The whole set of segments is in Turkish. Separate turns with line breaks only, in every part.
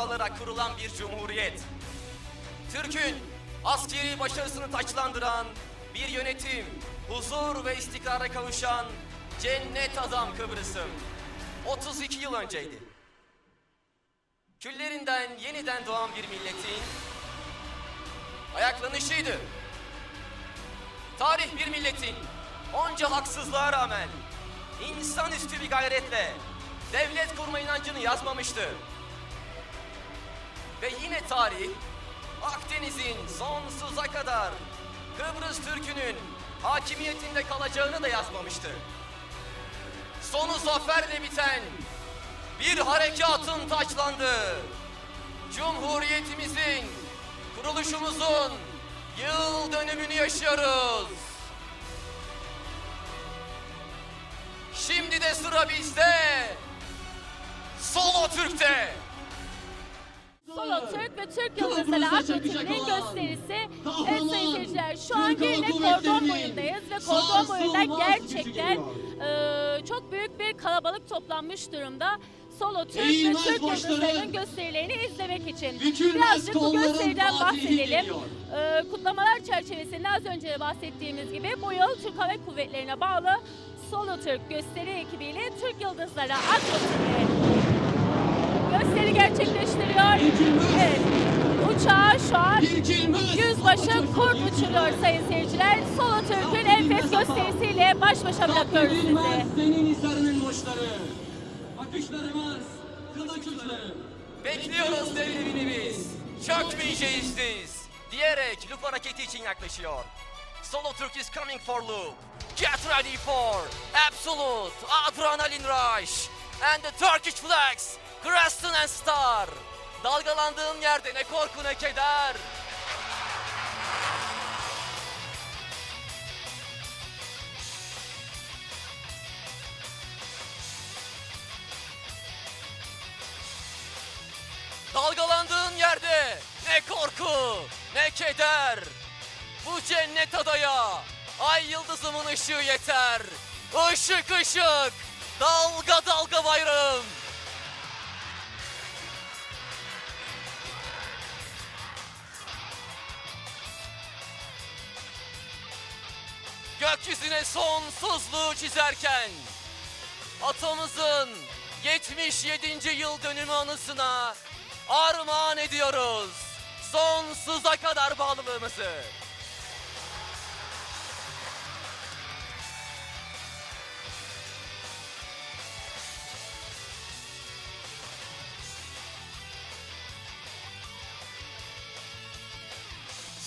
alarak kurulan bir cumhuriyet. Türk'ün askeri başarısını taçlandıran bir yönetim, huzur ve istikrara kavuşan cennet adam Kıbrıs'ım. 32 yıl önceydi. Küllerinden yeniden doğan bir milletin ayaklanışıydı. Tarih bir milletin onca haksızlığa rağmen insanüstü bir gayretle devlet kurma inancını yazmamıştı. Ve yine tarih Akdeniz'in sonsuza kadar Kıbrıs Türk'ünün hakimiyetinde kalacağını da yazmamıştı. Sonu zaferle biten bir harekatın taçlandığı, Cumhuriyetimizin, kuruluşumuzun yıl dönümünü yaşıyoruz. Şimdi de sıra bizde. Solo Türk'te.
Solo Türk ve Türk Yıldızları Atletizm'in gösterisi. Evet sayın seyirciler şu an yine kordon boyundayız ve kordon boyunda gerçekten e, çok büyük bir kalabalık toplanmış durumda. Solo Türk ve
Eğilmez
Türk
başları.
Yıldızları'nın gösterilerini izlemek için. Birazcık bu gösteriden bahsedelim.
geliyor.
E, kutlamalar çerçevesinde az önce de bahsettiğimiz gibi bu yıl Türk Hava Kuvvetleri'ne bağlı Solo Türk gösteri ekibiyle Türk Yıldızları Atletizmi gösteri gerçekleştiriyor. Evet. Uçağı şu an yüzbaşı kurt uçuruyor sayın seyirciler. Solo Türk'ün enfes gösterisiyle baş başa bırakıyoruz sizi.
senin hisarının boşları. Bakışlarımız kılıç uçları.
Bekliyoruz devrimini biz. Çökmeyeceğiz biz. Diyerek loop hareketi için yaklaşıyor. Solo Türk is coming for loop. Get ready for absolute adrenaline rush. And the Turkish flags, Crescent and Star. Dalgalandığın yerde ne korku ne keder. Dalgalandığın yerde ne korku ne keder. Bu cennet adaya ay yıldızımın ışığı yeter. Işık ışık dalga dalga bayrağım. Gökyüzüne sonsuzluğu çizerken atamızın 77. yıl dönümü anısına armağan ediyoruz. Sonsuza kadar bağlılığımızı.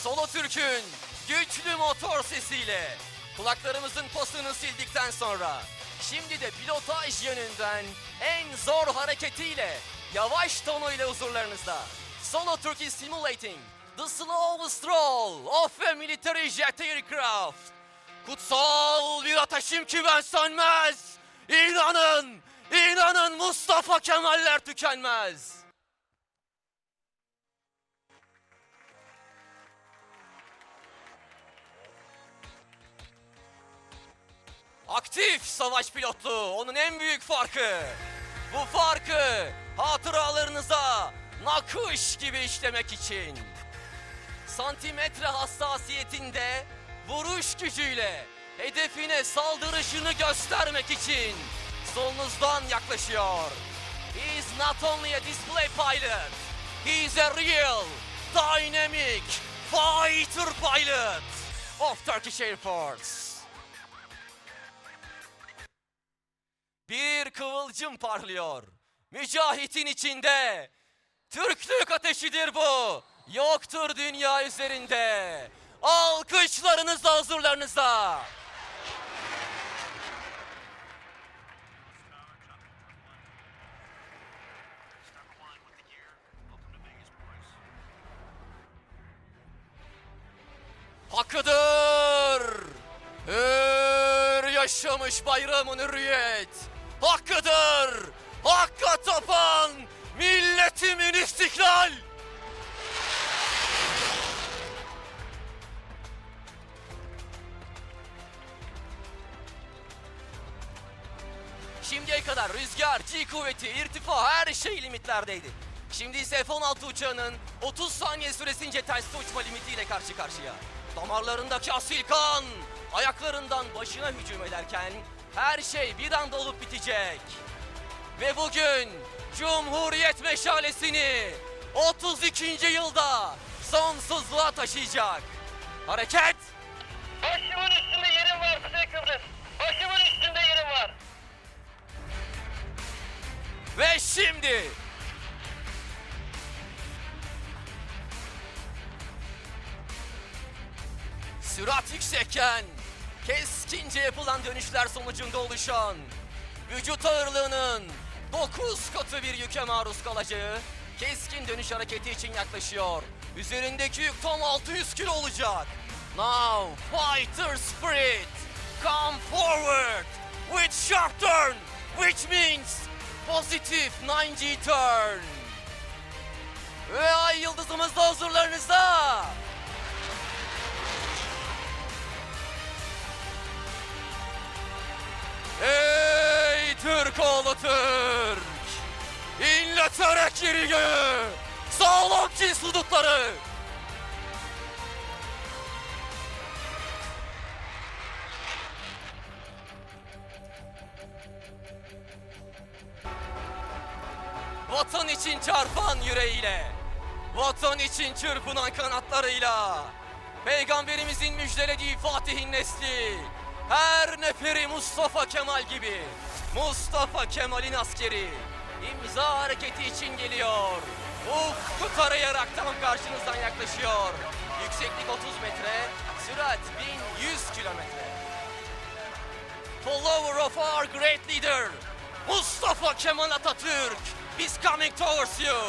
Solo Türk'ün güçlü motor sesiyle kulaklarımızın pasını sildikten sonra şimdi de pilotaj yönünden en zor hareketiyle yavaş tonuyla huzurlarınızda. Solo Türk is simulating the slow stroll of a military jet aircraft. Kutsal bir ateşim ki ben sönmez. İnanın, inanın Mustafa Kemaller tükenmez. Aktif savaş pilotluğu onun en büyük farkı. Bu farkı hatıralarınıza nakış gibi işlemek için. Santimetre hassasiyetinde vuruş gücüyle hedefine saldırışını göstermek için solunuzdan yaklaşıyor. He is not only a display pilot, he is a real, dynamic fighter pilot of Turkish Air Force. Bir kıvılcım parlıyor. Mücahitin içinde. Türklük ateşidir bu. Yoktur dünya üzerinde. Alkışlarınızla huzurlarınızda. Hakkıdır. Hür yaşamış bayramın hürriyet. Hakkıdır. Hakka tapan milletimin istiklal. Şimdiye kadar rüzgar, G kuvveti, irtifa her şey limitlerdeydi. Şimdi ise F-16 uçağının 30 saniye süresince terste uçma limitiyle karşı karşıya. Damarlarındaki asil kan, ayaklarından başına hücum ederken her şey bir anda olup bitecek. Ve bugün Cumhuriyet meşalesini 32. yılda sonsuzluğa taşıyacak. Hareket!
Başımın üstünde yerim var Kuzey Kıbrıs. Başımın üstünde yerim var.
Ve şimdi Sürat yüksekken keskince yapılan dönüşler sonucunda oluşan vücut ağırlığının 9 katı bir yüke maruz kalacağı keskin dönüş hareketi için yaklaşıyor. Üzerindeki yük tam 600 kilo olacak. Now fighter spirit come forward with sharp turn which means positive 9G turn. Ve ay yıldızımız da huzurlarınızda. Türk oğlu Türk! İnleterek yeri göğü! Sağlam çiz hudutları! Vatan için çarpan yüreğiyle, vatan için çırpınan kanatlarıyla, Peygamberimizin müjdelediği Fatih'in nesli, her neferi Mustafa Kemal gibi, Mustafa Kemal'in askeri, imza hareketi için geliyor. Ufku tarayarak tam karşınızdan yaklaşıyor. Yükseklik 30 metre, sürat 1100 kilometre. follower of our great leader, Mustafa Kemal Atatürk, is coming towards you.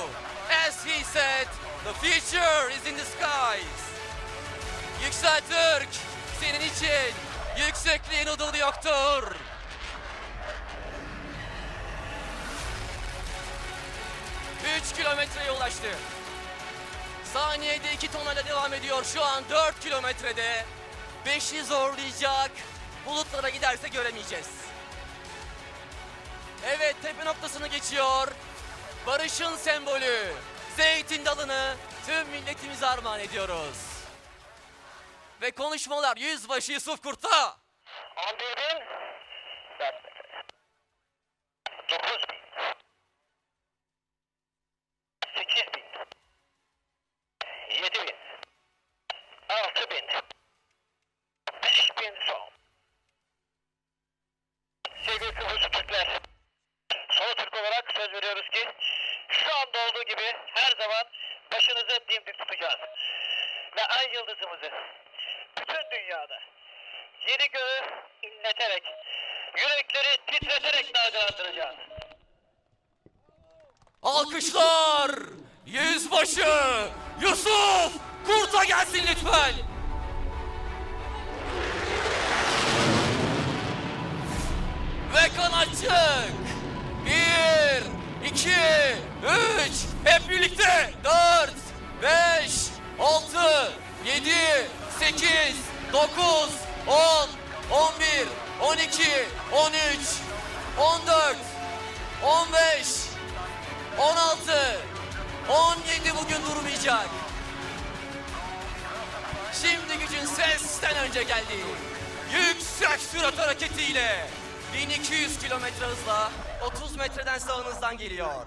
As he said, the future is in the skies. Yüksel Türk, senin için yüksekliğin hududu yoktur. Üç kilometreye ulaştı. Saniyede iki tonla devam ediyor. Şu an 4 kilometrede. 5'i zorlayacak. Bulutlara giderse göremeyeceğiz. Evet tepe noktasını geçiyor. Barışın sembolü. Zeytin dalını tüm milletimize armağan ediyoruz. Ve konuşmalar Yüzbaşı Yusuf Kurt'a.
11 bin. 9 bin. 8 bin. 7 bin. 6 bin. 5 bin son. Sevgili Kıbrıs Türkler. Solo Türk olarak söz veriyoruz ki şu anda olduğu gibi her zaman başınızı dimdik tutacağız. Ve ay yıldızımızı bütün dünyada yeri göğü inleterek, yürekleri titreterek dalgalandıracağız.
Alkışlar! Yüzbaşı Yusuf Kurt'a gelsin lütfen. Ve kanatçık. Bir, iki, üç. Hep birlikte. Dört, beş, altı, yedi, sekiz, dokuz, on, on bir, on iki, on üç, on dört, on beş, 16 17 bugün durmayacak. Şimdi gücün sesten önce geldi. Yüksek sürat hareketiyle 1200 kilometre hızla 30 metreden sağınızdan geliyor.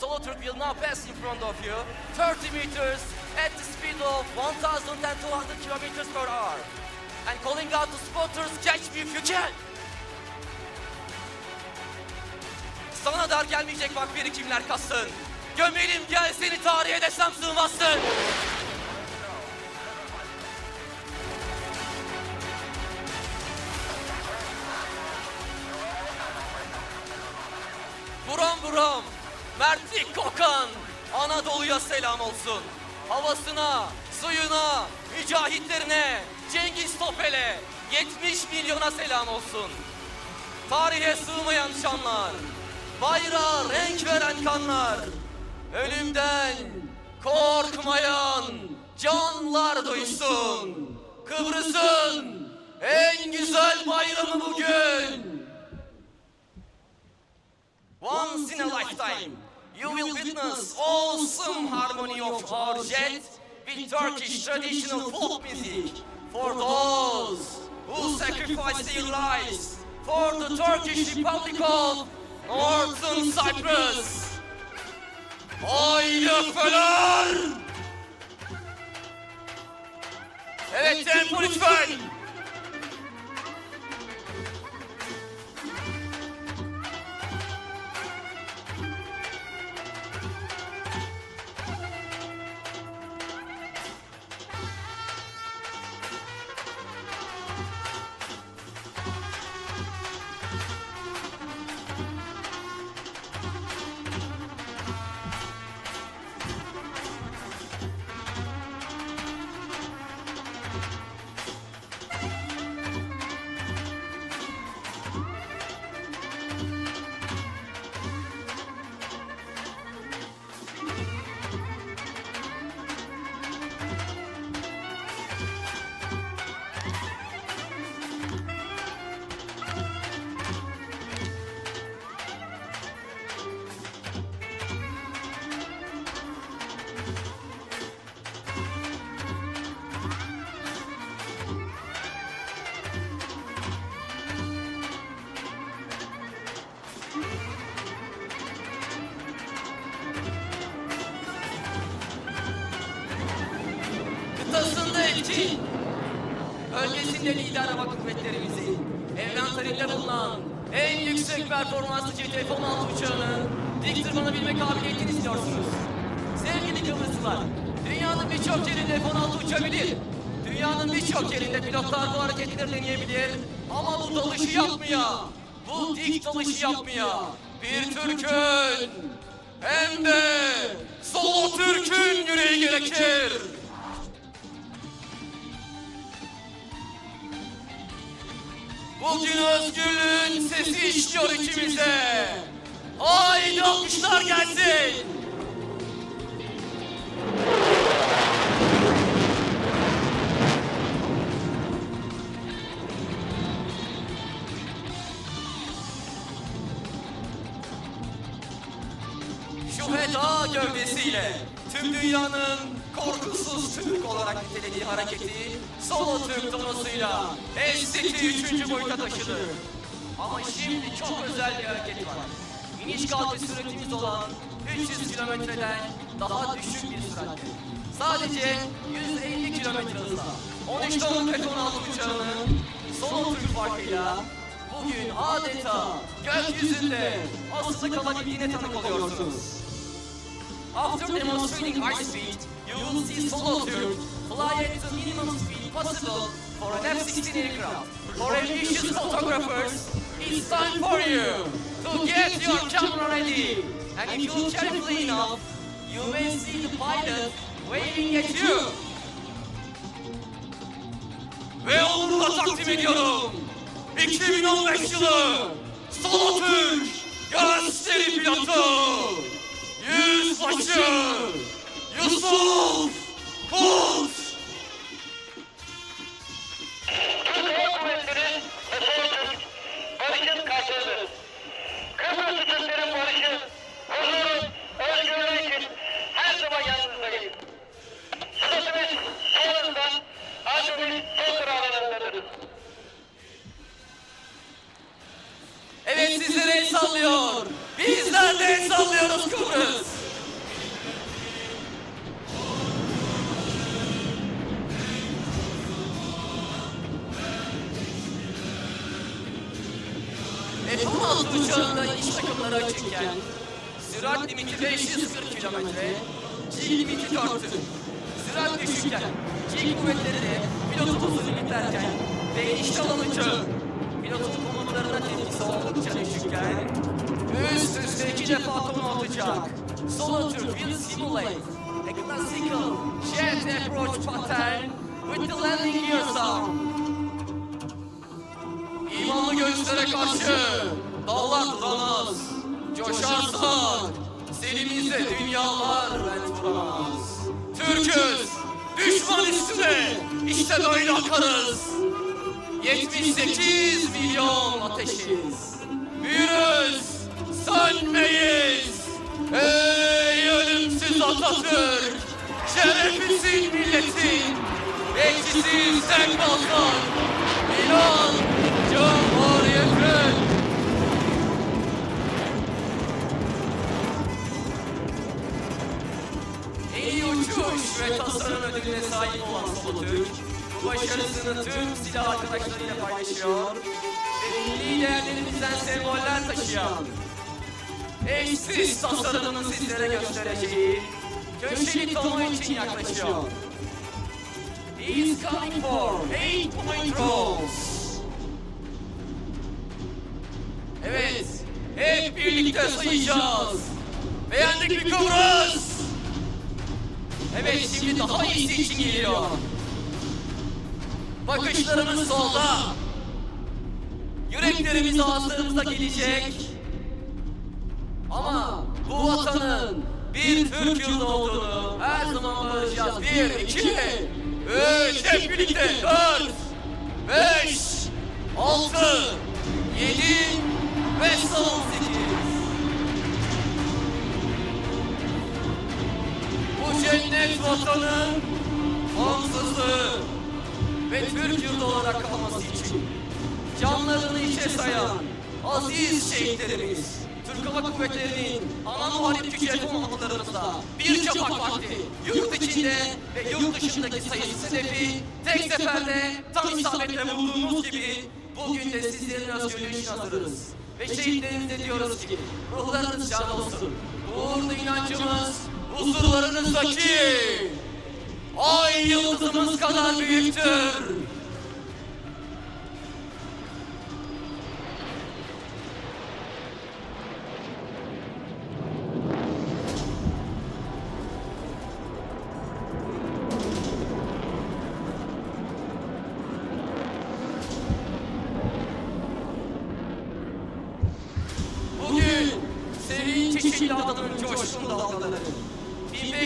Solo Turk will now pass in front of you 30 meters at the speed of 1200 kilometers per hour. And calling out to spotters, catch me if you can. Sana dar gelmeyecek bak birikimler kastın. Gömelim gel seni tarihe desem sığmazsın. Buram buram, mertlik kokan, Anadolu'ya selam olsun. Havasına, suyuna, mücahitlerine, Cengiz Topel'e, 70 milyona selam olsun. Tarihe sığmayan şanlar, bayrağa renk veren kanlar, ölümden korkmayan canlar duysun. Kıbrıs'ın en güzel bayramı bugün. Once in a lifetime, you will witness awesome harmony of our jet with Turkish traditional folk music for those who sacrifice their lives for the Turkish Republic of Northern Cyprus. Haydi öpfeler! Evet tempo lütfen! Etkin, bölgesinde lider hava kuvvetlerimizi, evrenselinde bulunan en yüksek performanslı jet F-16 uçağının dik tırmanabilme kabiliyetini istiyorsunuz. Sevgili Kıbrıslılar, dünyanın birçok yerinde F-16 uçabilir. Dünyanın birçok yerinde pilotlar bu hareketleri deneyebilir ama bu dalışı yapmıyor. Bu dik dalışı yapmıyor. Bir Türk'ün hem de solo Türk'ün yüreği gerekir. Bugün özgürlüğün sesi işliyor içimize. Haydi alkışlar gelsin. Şu heda gövdesiyle tüm dünyanın korkusuz Türk olarak nitelediği hareketi Solo Türk donosuyla SDT 3. boyuta taşıdı. Ama şimdi çok özel bir hareket var. İniş kalkış süratimiz olan 300 kilometreden daha düşük bir süratle. Sadece 150 kilometre hızla 13 tonluk F-16 uçağının Solo Türk farkıyla bugün adeta gökyüzünde asılı kalabildiğine tanık oluyorsunuz. After demonstrating high speed, you will see Solo Turk fly at the minimum speed possible. For an F-16 aircraft. For ambitious photographers, it's time for you to get your camera ready. And if you look carefully enough, you may see the pilot waving at you. Ve onurla takdim ediyorum. 2015 yılı Solo Türk gösteri pilotu. Yüzbaşı Yusuf Bulut.
Türk Hava
540 kilometre, G limiti 400. Sürat düşükken G kuvvetleri de pilotumuzu limitlerken ve inişte olan uçağın pilotun komutlarına tepkisi oldukça düşükken üst üste iki defa konu atacak. Solo will simulate a classical jet approach pattern with the landing gear sound. İmanlı göğüslere karşı dağlar duramaz. Coşarsak selimizde dünyalar bel vuramaz. Türk'üz, düşman üstüne işte böyle akarız. 78 milyon ateşiz. Büyürüz, sönmeyiz. Ey ölümsüz Atatürk, şereflisin milletin, bekçisiz tek kalkan, inan Cumhuriyet'in. Uçuş ve tasarım ödülüne sahip olan Solotürk, bu başarısını tüm silah arkadaşlarıyla paylaşıyor ve milli değerlerimizden semboller taşıyan eşsiz tasarımını sizlere göstereceği köşeli tomo için yaklaşıyor. He is coming for 8 point rolls. Evet, hep birlikte sayacağız. Beğendik mi Kıbrıs? Evet, şimdi daha iyisi için geliyor. Bakışlarımız solda. Yüreklerimiz ağızlarımıza gelecek. Ama bu vatanın bir Türk yurdu olduğunu her zaman bağıracağız. Bir, iki, üç, hep birlikte. Dört, beş, altı, yedi ve son sekiz. Cennet vatanın bağımsızlığı ve Türk yurdu olarak kalması için canlarını içe sayan aziz şehitlerimiz, Türk Hava Kuvvetleri'nin ana muharip gücü komutanlarımızda birçok AK Parti yurt içinde ve yurt dışındaki sayısız hedefi tek seferde tam isabetle vurduğumuz gibi bugün de sizlerin özgürlüğü için hazırız. Ve şehitlerimize diyoruz ki ruhlarınız şad olsun. Uğurlu inancımız huzurlarınızdaki ay yıldızımız kadar büyüktür.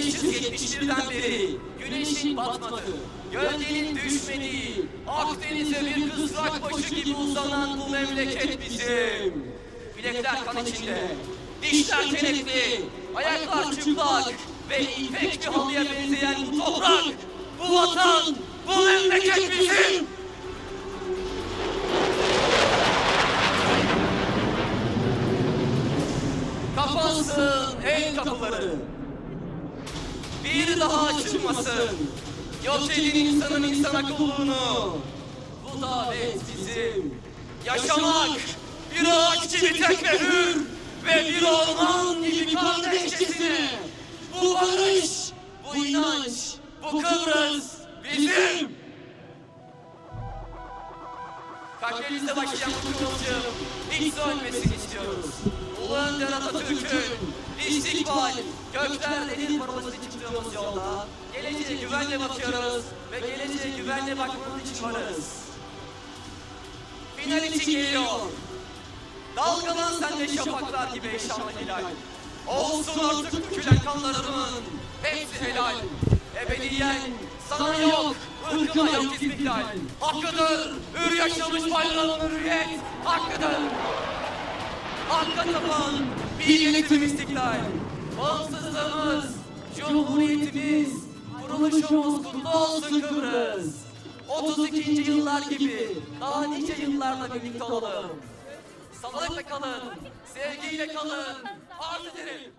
1571'den beri güneşin batmadığı, gölgenin düşmediği, Akdeniz'e bir kızrak başı gibi uzanan bu memleket bizim. Bilekler kan içinde, dişler kenetli, ayaklar çıplak ve ipek bir halıya benzeyen bu toprak, bu vatan, bu memleket bizim. Kapansın el kapıları. Bir daha açılmasın. Yok edin insanın insan akıllığını. Bu davet bizim. Yaşamak bir ağaç gibi tek ve hür ve bir orman gibi kardeşçesine. Bu barış, bu inanç, bu Kıbrıs bizim. Kalplerinizde başlayan bu kıvılcım hiç sönmesini istiyoruz. Ulu Önder Atatürk'ün istikbal, gökler deniz parolasını çıktığımız yolda geleceğe güvenle bakıyoruz ve geleceğe güvenle bakmanın için varız. Final için geliyor. Dalgalan sen de şafaklar gibi eşanlı hilal. Olsun artık dökülen kanlarımın hepsi helal. Ebediyen sana yok, ırkıma yok istiklal. Hakkıdır, hür yaşamış bayrağın hürriyet. Hakkıdır. Hakka tapan bir yönetim istiklal. Bağımsızlığımız, cumhuriyetimiz, kuruluşumuz kutlu olsun Kıbrıs. 32. yıllar gibi daha nice yıllarla birlikte olalım. Sağlıkla kalın, sevgiyle kalın, arz ederim.